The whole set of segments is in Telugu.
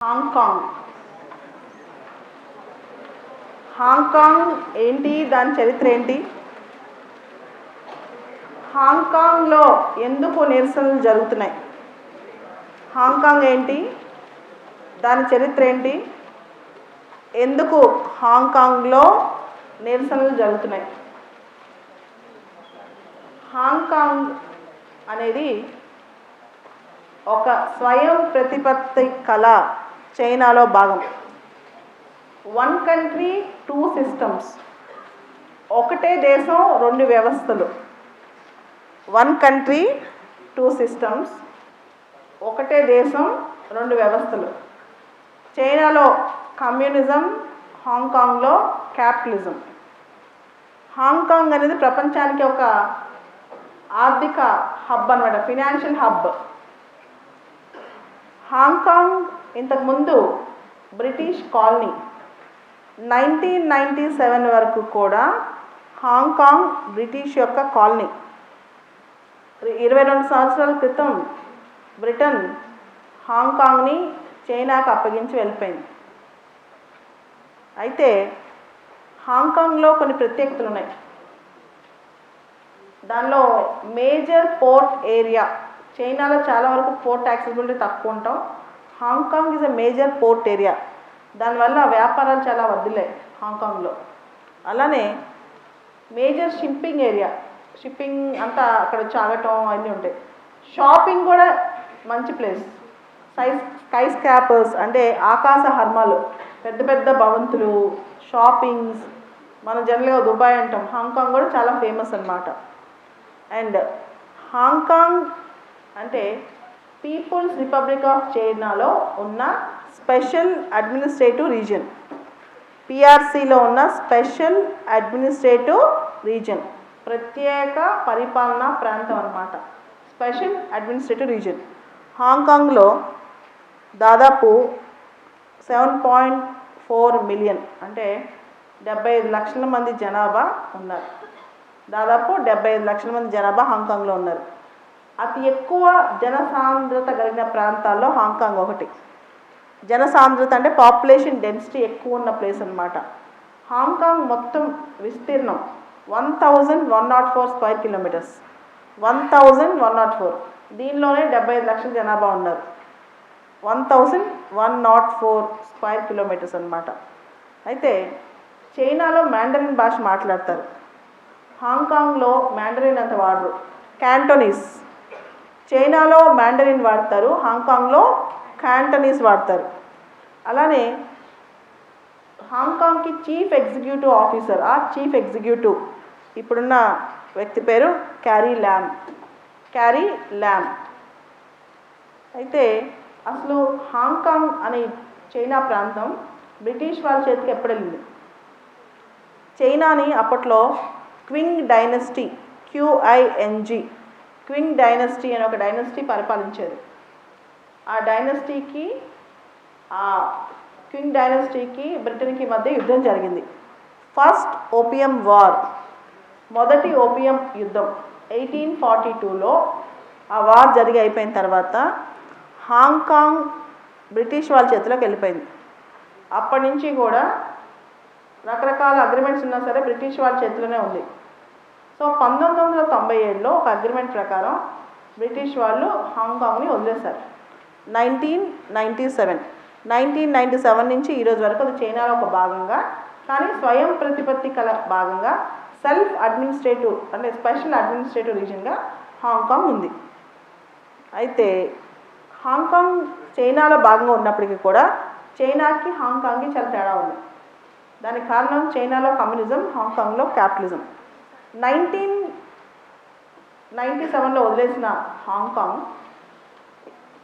హాంకాంగ్. హాంకాంగ్ ఏంటి? దాని చరిత్ర ఏంటి? హాంకాంగ్లో ఎందుకు నిరసనలు జరుగుతున్నాయి? హాంకాంగ్ ఏంటి? దాని చరిత్ర ఏంటి? ఎందుకు హాంకాంగ్లో నిరసనలు జరుగుతున్నాయి? హాంకాంగ్ అనేది ఒక స్వయం ప్రతిపత్తి కళ. చైనాలో భాగం. వన్ కంట్రీ టూ సిస్టమ్స్ ఒకటే దేశం రెండు వ్యవస్థలు. వన్ కంట్రీ టూ సిస్టమ్స్ ఒకటే దేశం రెండు వ్యవస్థలు. చైనాలో కమ్యూనిజం హాంకాంగ్లో క్యాపిటలిజం. హాంకాంగ్ అనేది ప్రపంచానికి ఒక ఆర్థిక హబ్ అనమాట ఫినాన్షియల్ హబ్. హాంకాంగ్ ఇంతకుముందు British colony nineteen ninety seven వరకు కూడా హాంకాంగ్ బ్రిటిష్ యొక్క కాలనీ. ఇరవై రెండు సంవత్సరాల క్రితం బ్రిటన్ హాంకాంగ్ని చైనాకు అప్పగించి వెళ్ళిపోయింది. అయితే హాంకాంగ్లో కొన్ని ప్రత్యేకతలు ఉన్నాయి. దానిలో మేజర్ పోర్ట్ ఏరియా చైనాలో చాలా వరకు పోర్ట్ యాక్సెసిబిలిటీ తక్కువ ఉంటాం. Hong Kong is a major port area దానివల్ల వ్యాపారాలు చాలా వద్దులే హాంకాంగ్లో. అలానే మేజర్ షిప్పింగ్ ఏరియా షిప్పింగ్ అంతా అక్కడ చాగటం ఆగటం అన్నీ ఉంటాయి. షాపింగ్ కూడా మంచి ప్లేస్ సైజ్ స్కై స్కాపర్స్ అంటే ఆకాశ హర్మాలు పెద్ద పెద్ద భవంతులు షాపింగ్స్ మనం జనరల్గా దుబాయ్ అంటాం. హాంకాంగ్ కూడా చాలా ఫేమస్ అన్నమాట. అండ్ హాంకాంగ్ అంటే పీపుల్స్ రిపబ్లిక్ ఆఫ్ చైనాలో ఉన్న స్పెషల్ అడ్మినిస్ట్రేటివ్ రీజన్ పిఆర్సీలో ఉన్న స్పెషల్ అడ్మినిస్ట్రేటివ్ రీజన్ ప్రత్యేక పరిపాలనా ప్రాంతం అన్నమాట. స్పెషల్ అడ్మినిస్ట్రేటివ్ రీజన్ హాంకాంగ్లో దాదాపు సెవెన్ పాయింట్ ఫోర్ మిలియన్ అంటే డెబ్బై ఐదు లక్షల మంది జనాభా ఉన్నారు. దాదాపు డెబ్బై ఐదు లక్షల మంది జనాభా హాంకాంగ్లో ఉన్నారు. అతి ఎక్కువ జనసాంద్రత కలిగిన ప్రాంతాల్లో హాంకాంగ్ ఒకటి. జనసాంద్రత అంటే పాపులేషన్ డెన్సిటీ ఎక్కువ ఉన్న ప్లేస్ అనమాట హాంకాంగ్ మొత్తం విస్తీర్ణం one thousand one nought four square kilometers. One thousand one nought four. దీనిలోనే డెబ్బై ఐదు లక్షల జనాభా ఉన్నారు. One thousand one nought four square kilometers అనమాట అయితే చైనాలో మ్యాండరిన్ భాష మాట్లాడతారు. హాంకాంగ్లో మ్యాండరిన్ అంత వాడరు. క్యాంటోనీస్. చైనాలో మ్యాండరిన్ వాడతారు హాంకాంగ్లో క్యాంటనీస్ వాడతారు. అలానే హాంకాంగ్కి చీఫ్ ఎగ్జిక్యూటివ్ ఆఫీసర్ ఆ చీఫ్ ఎగ్జిక్యూటివ్ ఇప్పుడున్న వ్యక్తి పేరు క్యారీ ల్యామ్. క్యారీ ల్యామ్. అయితే అసలు హాంకాంగ్ అనే చైనా ప్రాంతం బ్రిటిష్ వాళ్ళ చేతికి ఎప్పుడెళ్ళింది చైనాని అప్పట్లో Qing dynasty Q I N G Qing dynasty అనే ఒక డైనస్టీ పరిపాలించేది. ఆ డైనస్టీకి ఆ క్వింగ్ డైనస్టీకి బ్రిటన్కి మధ్య యుద్ధం జరిగింది. ఫస్ట్ ఓపియం వార్ మొదటి ఓపియం యుద్ధం. ఎయిటీన్ ఫార్టీ టూలో ఆ వార్ జరిగి అయిపోయిన తర్వాత హాంకాంగ్ బ్రిటిష్ వాళ్ళ చేతిలోకి వెళ్ళిపోయింది. అప్పటి నుంచి కూడా రకరకాల అగ్రిమెంట్స్ ఉన్నా సరే బ్రిటిష్ వాళ్ళ చేతిలోనే ఉంది. సో పంతొమ్మిది వందల తొంభై ఏడులో ఒక అగ్రిమెంట్ ప్రకారం బ్రిటిష్ వాళ్ళు హాంకాంగ్ని వదిలేశారు. Nineteen ninety seven. Nineteen ninety seven నుంచి ఈరోజు వరకు అది చైనాలో ఒక భాగంగా కానీ స్వయం ప్రతిపత్తి కల భాగంగా సెల్ఫ్ అడ్మినిస్ట్రేటివ్ అంటే స్పెషల్ అడ్మినిస్ట్రేటివ్ రీజన్గా హాంకాంగ్ ఉంది. అయితే హాంకాంగ్ చైనాలో భాగంగా ఉన్నప్పటికీ కూడా చైనాకి హాంకాంగ్కి చాలా తేడా ఉంది. దానికి కారణం చైనాలో కమ్యూనిజం హాంకాంగ్లో క్యాపిటలిజం. నైన్టీన్ నైంటీ సెవెన్లో వదిలేసిన హాంకాంగ్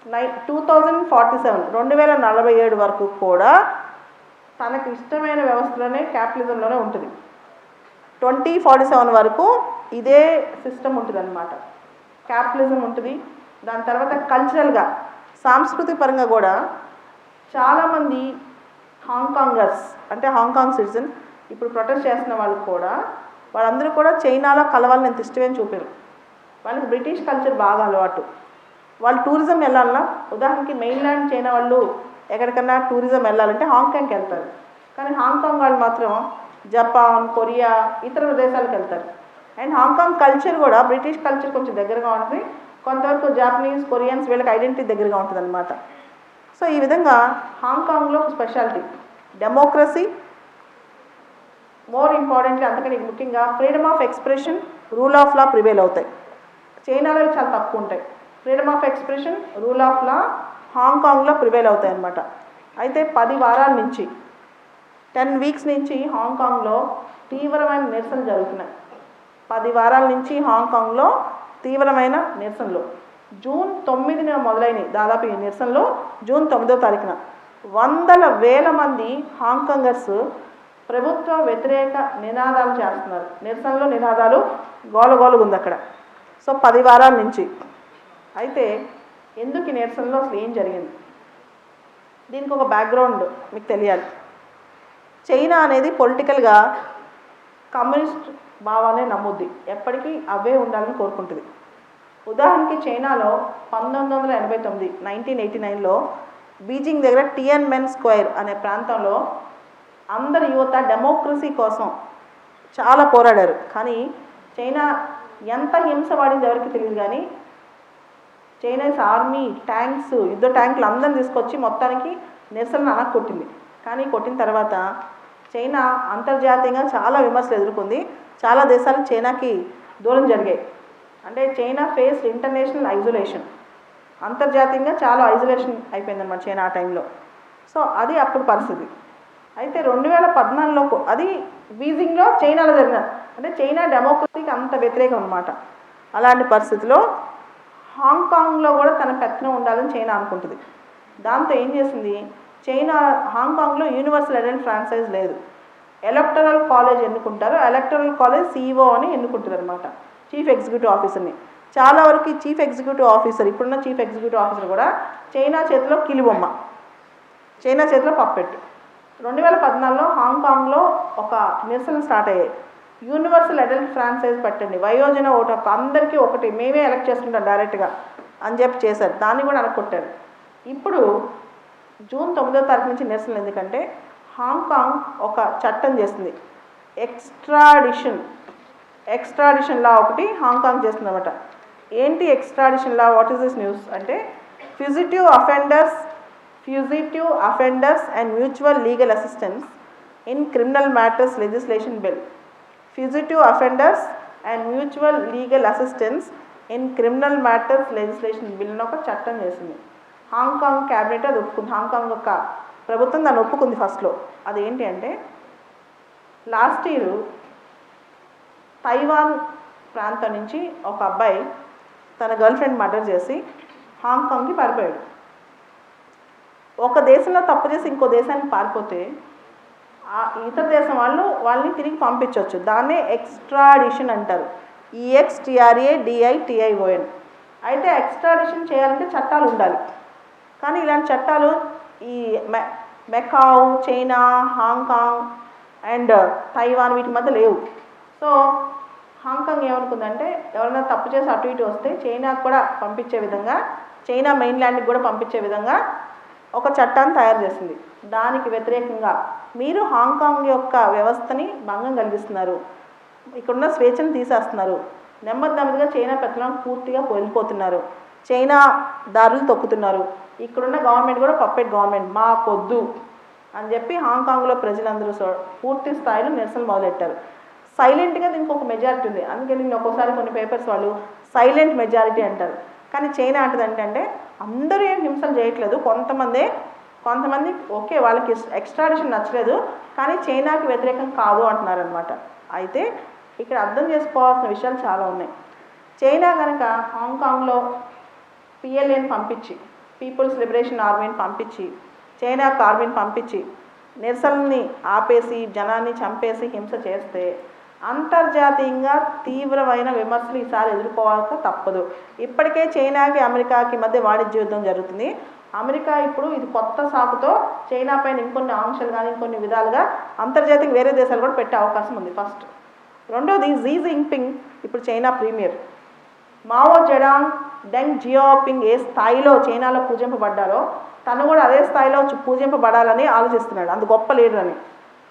నై టూ థౌజండ్ ఫార్టీ సెవెన్ రెండు వేల నలభై ఏడు వరకు కూడా తనకు ఇష్టమైన వ్యవస్థలోనే క్యాపిటలిజంలోనే ఉంటుంది. ట్వంటీ ఫార్టీ సెవెన్ వరకు ఇదే సిస్టమ్ ఉంటుంది అనమాట క్యాపిటలిజం ఉంటుంది. దాని తర్వాత కల్చరల్గా సాంస్కృతిక పరంగా కూడా చాలామంది హాంకాంగర్స్ అంటే హాంకాంగ్ సిటిజన్ ఇప్పుడు ప్రొటెస్ట్ చేస్తున్న వాళ్ళు కూడా వాళ్ళందరూ కూడా చైనాలో కలవాలని ఎంత ఇష్టమని చూపారు. వాళ్ళకి బ్రిటిష్ కల్చర్ బాగా అలవాటు. వాళ్ళు టూరిజం వెళ్ళాలన్నా ఉదాహరణకి మెయిన్లాండ్ చైనా వాళ్ళు ఎక్కడికన్నా టూరిజం వెళ్ళాలంటే హాంకాంగ్కి వెళ్తారు. కానీ హాంకాంగ్ వాళ్ళు మాత్రం జపాన్ కొరియా ఇతర దేశాలకు వెళ్తారు. అండ్ హాంకాంగ్ కల్చర్ కూడా బ్రిటిష్ కల్చర్ కొంచెం దగ్గరగా ఉంటుంది. కొంతవరకు జాపనీస్ కొరియన్స్ వీళ్ళకి ఐడెంటిటీ దగ్గరగా ఉంటుంది అనమాట సో ఈ విధంగా హాంకాంగ్లో స్పెషాలిటీ డెమోక్రసీ మోర్ ఇంపార్టెంట్లీ అందుకని ముఖ్యంగా freedom of expression rule of law prevail అవుతాయి. చైనాలో చాలా తక్కువ ఉంటాయి. Freedom of expression rule of law హాంకాంగ్లో prevail అవుతాయి అన్నమాట. అయితే పది వారాల నుంచి టెన్ వీక్స్ నుంచి హాంకాంగ్లో తీవ్రమైన నిరసనలు జరుగుతున్నాయి. పది వారాల నుంచి హాంకాంగ్లో తీవ్రమైన నిరసనలు. జూన్ తొమ్మిదిన మొదలైనవి దాదాపు ఈ నిరసనలు జూన్ తొమ్మిదో తారీఖున. వందల వేల మంది హాంకాంగర్స్ ప్రభుత్వ వ్యతిరేక నినాదాలు చేస్తున్నారు. నిరసనలో నినాదాలు గోలగోలుగా ఉంది అక్కడ. సో పది వారాల నుంచి. అయితే ఎందుకు ఈ నిరసనలో అసలు ఏం జరిగింది? దీనికి ఒక బ్యాక్గ్రౌండ్ మీకు తెలియాలి. చైనా అనేది పొలిటికల్గా కమ్యూనిస్ట్ భావాలే నమ్ముద్ది. ఎప్పటికీ అవే ఉండాలని కోరుకుంటుంది. ఉదాహరణకి చైనాలో పంతొమ్మిది వందల ఎనభై తొమ్మిది నైన్టీన్ ఎయిటీ నైన్లో బీజింగ్ దగ్గర టియన్ మెన్ స్క్వేర్ అనే ప్రాంతంలో అందరి యువత డెమోక్రసీ కోసం చాలా పోరాడారు. కానీ చైనా ఎంత హింస వాడింది ఎవరికి తెలియదు కానీ చైనీస్ ఆర్మీ ట్యాంక్స్ యుద్ధ ట్యాంకులు అందరిని తీసుకొచ్చి మొత్తానికి నిరసన అనకు కొట్టింది కానీ కొట్టిన తర్వాత చైనా అంతర్జాతీయంగా చాలా విమర్శలు ఎదుర్కొంది. చాలా దేశాలు చైనాకి దూరం జరిగాయి. అంటే చైనా ఫేస్ ఇంటర్నేషనల్ ఐజోలేషన్ అంతర్జాతీయంగా చాలా ఐజోలేషన్ అయిపోయిందన్నమాట చైనా ఆ టైంలో సో అది అప్పుడు పరిస్థితి. అయితే రెండు వేల పద్నాలుగులో అది బీజింగ్లో చైనాలో జరిగిన అంటే చైనా డెమోక్రసీకి అంత వ్యతిరేకం అనమాట అలాంటి పరిస్థితిలో హాంకాంగ్లో కూడా తన పెత్తనం ఉండాలని చైనా అనుకుంటుంది. దాంతో ఏం చేసింది? చైనా హాంకాంగ్లో యూనివర్సల్ అడల్ట్ ఫ్రాంచైజ్ లేదు. ఎలక్టరల్ కాలేజ్ ఎన్నుకుంటారు ఎలక్టరల్ కాలేజ్ సీఈఓ అని ఎన్నుకుంటుంది అనమాట చీఫ్ ఎగ్జిక్యూటివ్ ఆఫీసర్ని. చాలా వరకు చీఫ్ ఎగ్జిక్యూటివ్ ఆఫీసర్ ఇప్పుడున్న చీఫ్ ఎగ్జిక్యూటివ్ ఆఫీసర్ కూడా చైనా చేతిలో కిలిబొమ్మ. చైనా చేతిలో పప్పెట్టు. రెండు వేల పద్నాలుగులో హాంకాంగ్లో ఒక నిరసన స్టార్ట్ అయ్యాయి. యూనివర్సల్ అడల్ట్ ఫ్రాంచైజ్ పెట్టండి. వయోజన ఓటు హక్కు అందరికీ ఒకటి. మేమే ఎలక్ట్ చేసుకుంటాం డైరెక్ట్గా అని చెప్పి చేశారు. దాన్ని కూడా అనుకుంటారు ఇప్పుడు జూన్ తొమ్మిదో తారీఖు నుంచి నిరసనలు ఎందుకంటే హాంకాంగ్ ఒక చట్టం చేసింది. ఎక్స్ట్రాడిషన్. ఎక్స్ట్రాడిషన్ లా ఒకటి హాంకాంగ్ చేస్తుంది అనమాట ఏంటి extradition law? What is this news? అంటే fugitive offenders fugitive offenders and mutual legal assistance in criminal matters legislation bill fugitive offenders and mutual legal assistance in criminal matters legislation బిల్ని ఒక చట్టం చేసింది. హాంకాంగ్ క్యాబినెట్ అది ఒప్పుకుంది. హాంకాంగ్ యొక్క ప్రభుత్వం దాన్ని ఒప్పుకుంది ఫస్ట్లో అది ఏంటి అంటే లాస్ట్ ఇయర్ తైవాన్ ప్రాంతం నుంచి ఒక అబ్బాయి తన గర్ల్ ఫ్రెండ్ మర్డర్ చేసి హాంకాంగ్కి పారిపోయాడు. ఒక దేశంలో తప్పు చేసి ఇంకో దేశానికి పారిపోతే ఆ ఇతర దేశం వాళ్ళు వాళ్ళని తిరిగి పంపించవచ్చు దాన్నే ఎక్స్ట్రాడిషన్ అంటారు. E ఈఎక్స్టిఆర్ఏ డిఐటిఐఓఎన్ అయితే ఎక్స్ట్రాడిషన్ చేయాలంటే చట్టాలు ఉండాలి. కానీ ఇలాంటి చట్టాలు ఈ మె Macau China Hong Kong and Taiwan వీటి మధ్య లేవు. సో హాంకాంగ్ ఏమనుకుందంటే ఎవరైనా తప్పు చేసి అటు ఇటు వస్తే చైనాకు కూడా పంపించే విధంగా చైనా మెయిన్ల్యాండ్కి కూడా పంపించే విధంగా ఒక చట్టాన్ని తయారు చేసింది. దానికి వ్యతిరేకంగా మీరు హాంకాంగ్ యొక్క వ్యవస్థని భంగం కలిగిస్తున్నారు. ఇక్కడున్న స్వేచ్ఛను తీసేస్తున్నారు. నెమ్మది నెమ్మదిగా చైనా పెత్తనం పూర్తిగా వెళ్ళిపోతున్నారు చైనా దారులు తొక్కుతున్నారు. ఇక్కడున్న గవర్నమెంట్ కూడా పప్పెట్ గవర్నమెంట్ మాకొద్దు అని చెప్పి హాంకాంగ్లో ప్రజలందరూ పూర్తి స్థాయిలో నిరసనలు మొదలెట్టారు. సైలెంట్గా దీనికి ఒక మెజారిటీ ఉంది. అందుకే నేను ఒక్కోసారి కొన్ని పేపర్స్ వాళ్ళు సైలెంట్ మెజారిటీ అంటారు. కానీ చైనా అంటది ఏంటంటే అందరూ ఏం హింసలు చేయట్లేదు. కొంతమందే కొంతమంది ఓకే వాళ్ళకి ఎక్స్ట్రాడిషన్ నచ్చలేదు కానీ చైనాకి వ్యతిరేకం కాదు అంటున్నారు అనమాట అయితే ఇక్కడ అర్థం చేసుకోవాల్సిన విషయాలు చాలా ఉన్నాయి. చైనా కనుక హాంకాంగ్లో పిఎల్ఏని పంపించి పీపుల్స్ లిబరేషన్ ఆర్మీని పంపించి చైనాకు ఆర్మీని పంపించి నిరసనని ఆపేసి జనాన్ని చంపేసి హింస చేస్తే అంతర్జాతీయంగా తీవ్రమైన విమర్శలు ఈసారి ఎదుర్కోవాల్సి తప్పదు. ఇప్పటికే చైనాకి అమెరికాకి మధ్య వాణిజ్య యుద్ధం జరుగుతుంది. అమెరికా ఇప్పుడు ఇది కొత్త సాకుతో చైనా పైన ఇంకొన్ని ఆంక్షలు కానీ ఇంకొన్ని విధాలుగా అంతర్జాతీయ వేరే దేశాలు కూడా పెట్టే అవకాశం ఉంది. ఫస్ట్. రెండోది జీ జింగ్పింగ్ ఇప్పుడు China premier. Mao Zedong Deng Xiaoping ఏ స్థాయిలో చైనాలో పూజింపబడ్డారో తను కూడా అదే స్థాయిలో పూజింపబడాలని ఆలోచిస్తున్నాడు. అంత గొప్ప లీడర్ అని.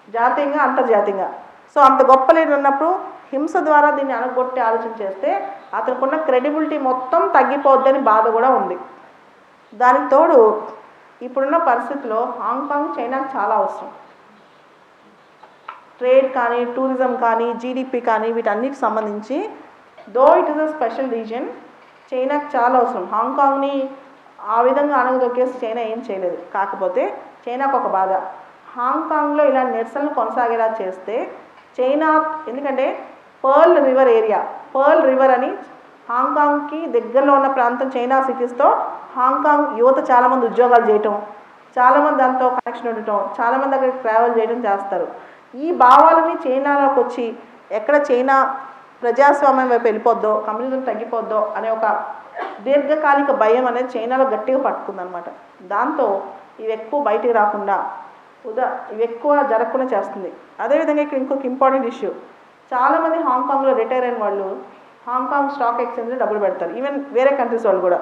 జాతీయంగా అంతర్జాతీయంగా. సో అంత గొప్ప లీడర్ ఉన్నప్పుడు హింస ద్వారా దీన్ని అనగొట్టి ఆలోచన చేస్తే అతనికున్న క్రెడిబిలిటీ మొత్తం తగ్గిపోద్దని బాధ కూడా ఉంది. దానికి తోడు ఇప్పుడున్న పరిస్థితిలో హాంకాంగ్ చైనా చాలా అవసరం. ట్రేడ్ కానీ టూరిజం కానీ జీడిపి కానీ వీటన్నిటికి సంబంధించి though it is a special region చైనాకు చాలా అవసరం. హాంకాంగ్ని ఆ విధంగా అణగదొక్కేసి చైనా ఏం చేయలేదు. కాకపోతే చైనాకు ఒక బాధ. హాంకాంగ్లో ఇలాంటి నిరసనలు కొనసాగేలా చేస్తే చైనా ఎందుకంటే Pearl River area Pearl River అని హాంకాంగ్కి దగ్గరలో ఉన్న ప్రాంతం చైనా సిటీస్తో హాంకాంగ్ యువత చాలామంది ఉద్యోగాలు చేయటం చాలామంది దాంతో కనెక్షన్ ఉండటం చాలామంది అక్కడికి ట్రావెల్ చేయడం చేస్తారు. ఈ భావాలని చైనాలోకి వచ్చి ఎక్కడ చైనా ప్రజాస్వామ్యం వైపు వెళ్ళిపోద్దో కమ్యూనిజం తగ్గిపోద్దో అనే ఒక దీర్ఘకాలిక భయం అనేది చైనాలో గట్టిగా పట్టుకుందనమాట దాంతో ఇవి ఎక్కువ బయటికి రాకుండా ఉదా ఇవి ఎక్కువ జరగకుండా చేస్తుంది. అదేవిధంగా ఇక్కడ ఇంకొక ఇంపార్టెంట్ ఇష్యూ చాలామంది హాంకాంగ్లో రిటైర్ అయిన వాళ్ళు హాంకాంగ్ స్టాక్ ఎక్స్చేంజ్లో డబ్బులు పెడతారు. ఈవెన్ వేరే కంట్రీస్ వాళ్ళు కూడా.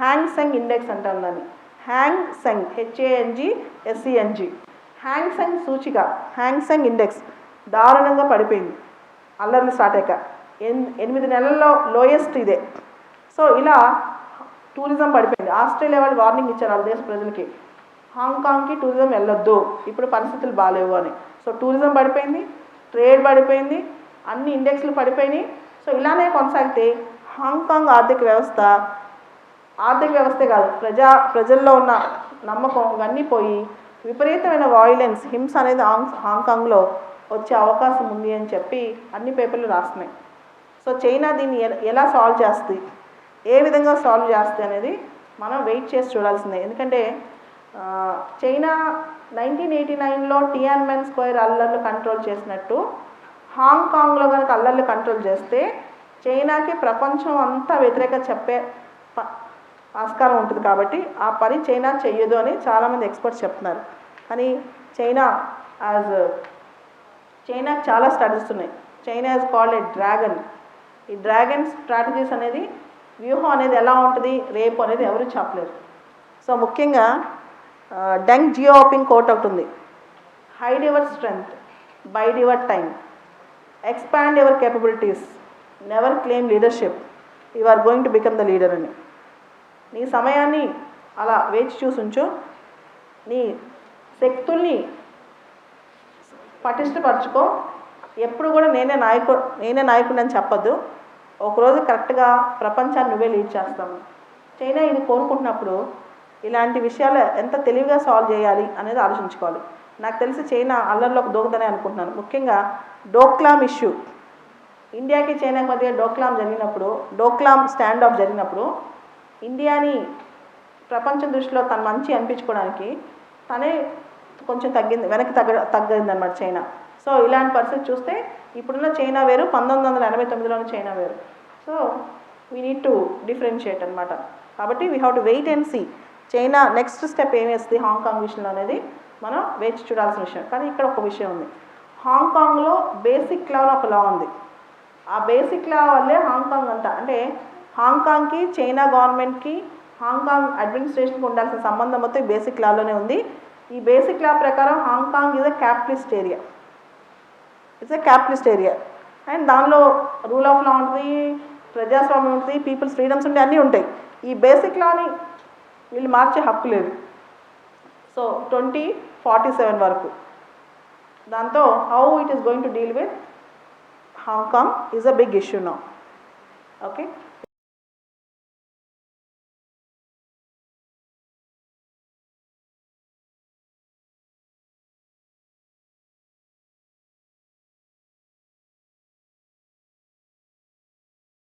హ్యాంగ్ సెంగ్ ఇండెక్స్ అంటాం దాన్ని. హ్యాంగ్ సెంగ్ హెచ్ఏఎన్జి ఎస్సిఎన్జి హ్యాంగ్ సెంగ్ సూచిక హ్యాంగ్ సెంగ్ ఇండెక్స్ దారుణంగా పడిపోయింది. అల్లర్లు స్టార్ట్ అయ్యాక. ఎన్ ఎనిమిది నెలల్లో లోయెస్ట్ ఇదే. సో ఇలా టూరిజం పడిపోయింది. ఆస్ట్రేలియా వాళ్ళు వార్నింగ్ ఇచ్చారు వాళ్ళ దేశ ప్రజలకి. హాంకాంగ్కి టూరిజం వెళ్ళొద్దు. ఇప్పుడు పరిస్థితులు బాగాలేవు అని. సో టూరిజం పడిపోయింది ట్రేడ్ పడిపోయింది అన్ని ఇండెక్స్లు పడిపోయినాయి. సో ఇలానే కొనసాగితే హాంకాంగ్ ఆర్థిక వ్యవస్థ ఆర్థిక వ్యవస్థే కాదు ప్రజా ప్రజల్లో ఉన్న నమ్మకం ఇవన్నీ పోయి విపరీతమైన వాయిలెన్స్ హింస అనేది హాంగ్ హాంకాంగ్లో వచ్చే అవకాశం ఉంది అని చెప్పి అన్ని పేపర్లు రాస్తున్నాయి. సో చైనా దీన్ని ఎలా సాల్వ్ చేస్తుంది? ఏ విధంగా సాల్వ్ చేస్తుంది అనేది మనం వెయిట్ చేసి చూడాల్సిందే. ఎందుకంటే చైనా నైన్టీన్ ఎయిటీ నైన్లో టియాన్మెన్ స్క్వేర్ అల్లర్లు కంట్రోల్ చేసినట్టు హాంకాంగ్లో కనుక అల్లర్లు కంట్రోల్ చేస్తే చైనాకి ప్రపంచం అంతా వ్యతిరేక చెప్పే ఆస్కారం ఉంటుంది కాబట్టి ఆ పని చైనా చెయ్యదు అని చాలామంది ఎక్స్పర్ట్స్ చెప్తున్నారు. కానీ చైనా యాజ్ చైనాకి చాలా స్టడీస్ ఉన్నాయి. China as called a dragon. ఈ డ్రాగన్ స్ట్రాటజీస్ అనేది వ్యూహం అనేది ఎలా ఉంటుంది రేపు అనేది ఎవరు చెప్పలేరు. సో ముఖ్యంగా డెంగ్ జియోపింగ్ కోట్ ఒకటి ఉంది. Hide your strength bide your time expand your capabilities never claim leadership you are going to become the leader అని. నీ సమయాన్ని అలా వేచి చూసుంచు నీ శక్తుల్ని పటిష్టపరచుకో. ఎప్పుడు కూడా నేనే నాయకుడు నేనే నాయకుడు అని చెప్పద్దు. ఒకరోజు కరెక్ట్గా ప్రపంచాన్ని నువ్వే లీడ్ చేస్తాను చైనా ఇది కోరుకుంటున్నప్పుడు ఇలాంటి విషయాలు ఎంత తెలివిగా సాల్వ్ చేయాలి అనేది ఆలోచించుకోవాలి. నాకు తెలిసి చైనా అల్లర్లోకి దూకుదని అనుకుంటున్నాను. ముఖ్యంగా డోక్లామ్ ఇష్యూ. ఇండియాకి చైనాకి మధ్య డోక్లాం జరిగినప్పుడు డోక్లాం స్టాండ్ ఆఫ్ జరిగినప్పుడు ఇండియాని ప్రపంచం దృష్టిలో తను మంచి అనిపించుకోవడానికి తనే కొంచెం తగ్గింది వెనక్కి తగ్గ తగ్గింది అనమాట చైనా. సో ఇలాంటి పరిస్థితి చూస్తే ఇప్పుడున్న చైనా వేరు పంతొమ్మిది వందల ఎనభై తొమ్మిదిలోని చైనా వేరు. So we need to differentiate అనమాట కాబట్టి we have to wait and see China next step ఏం వేస్తుంది హాంకాంగ్ విషయంలో అనేది మనం వేచి చూడాల్సిన విషయం. కానీ ఇక్కడ ఒక విషయం ఉంది. హాంకాంగ్లో బేసిక్ లా ఒక లా ఉంది. ఆ బేసిక్ లా వల్లే హాంకాంగ్ అంట అంటే హాంకాంగ్కి చైనా గవర్నమెంట్కి హాంకాంగ్ అడ్మినిస్ట్రేషన్కి ఉండాల్సిన సంబంధం మొత్తం ఈ బేసిక్ లాలోనే ఉంది. ఈ బేసిక్ లా ప్రకారం Hong Kong is a capitalist area it's a capitalist area and దానిలో రూల్ ఆఫ్ లా ఉంటుంది ప్రజాస్వామ్యం ఉంటుంది పీపుల్స్ ఫ్రీడమ్స్ ఉంటాయి అన్నీ ఉంటాయి. ఈ బేసిక్ లాని వీళ్ళు మార్చే హక్కు లేదు. సో ట్వంటీ ఫార్టీ సెవెన్ వరకు. దాంతో how it is going to deal with Hong Kong is a big issue నా ఓకే